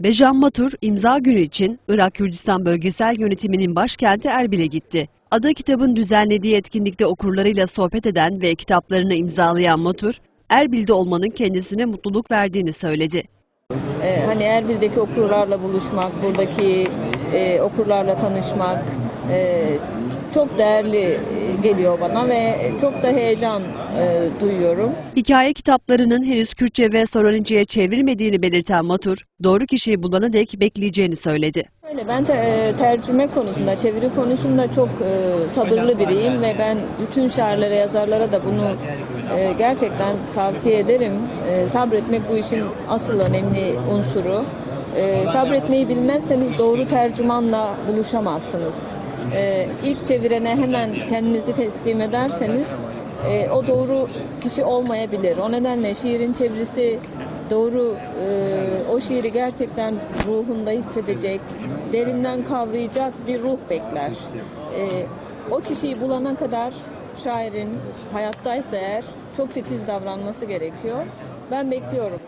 Bejan Matur imza günü için Irak Kürdistan Bölgesel Yönetimi'nin başkenti Erbil'e gitti. Ada kitabın düzenlediği etkinlikte okurlarıyla sohbet eden ve kitaplarını imzalayan Matur, Erbil'de olmanın kendisine mutluluk verdiğini söyledi. Ee, hani Erbil'deki okurlarla buluşmak, buradaki e, okurlarla tanışmak e, çok değerli e, geliyor bana ve çok da heyecan e, duyuyorum. Hikaye kitaplarının henüz Kürtçe ve Soranice'ye çevrilmediğini belirten Matur, doğru kişiyi bulana dek bekleyeceğini söyledi. Öyle ben te- e, tercüme konusunda, çeviri konusunda çok e, sabırlı biriyim ve ben bütün şairlere, yazarlara da bunu e, gerçekten tavsiye ederim. E, sabretmek bu işin asıl önemli unsuru. E, sabretmeyi bilmezseniz doğru tercümanla buluşamazsınız. E, ilk çevirene hemen kendinizi teslim ederseniz e, o doğru kişi olmayabilir. O nedenle şiirin çevirisi doğru e, o şiiri gerçekten ruhunda hissedecek, derinden kavrayacak bir ruh bekler. E, o kişiyi bulana kadar şairin hayattaysa eğer çok titiz davranması gerekiyor. Ben bekliyorum.